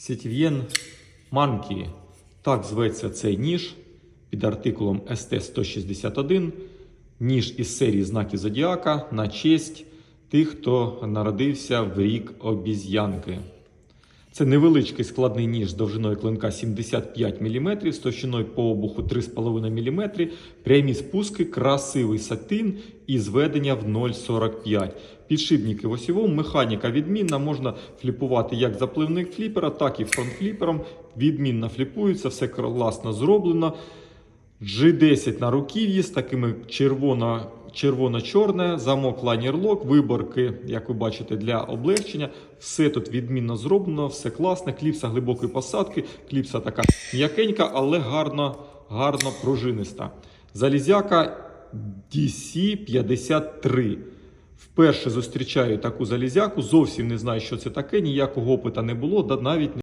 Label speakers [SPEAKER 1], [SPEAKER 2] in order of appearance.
[SPEAKER 1] Сітів'єн Манкі. Так зветься цей ніж під артикулом СТ-161, Ніж із серії знаків Зодіака на честь тих, хто народився в рік обіз'янки. Це невеличкий складний ніж з довжиною клинка 75 мм, з товщиною по обуху 3,5 мм, прямі спуски, красивий сатин і зведення в 0,45. Підшипники в осьовому, механіка відмінна, можна фліпувати як запливник фліпера, так і фронтфліпером. Відмінно фліпується, все класно зроблено. G10 на руків'ї з такими червоно, червоно-чорне, замок лайнер-лок, виборки, як ви бачите, для облегчення. Все тут відмінно зроблено, все класно. Кліпса глибокої посадки, кліпса така м'якенька, але гарно, гарно пружиниста. Залізяка DC53. Вперше зустрічаю таку залізяку, зовсім не знаю, що це таке, ніякого опита не було, навіть не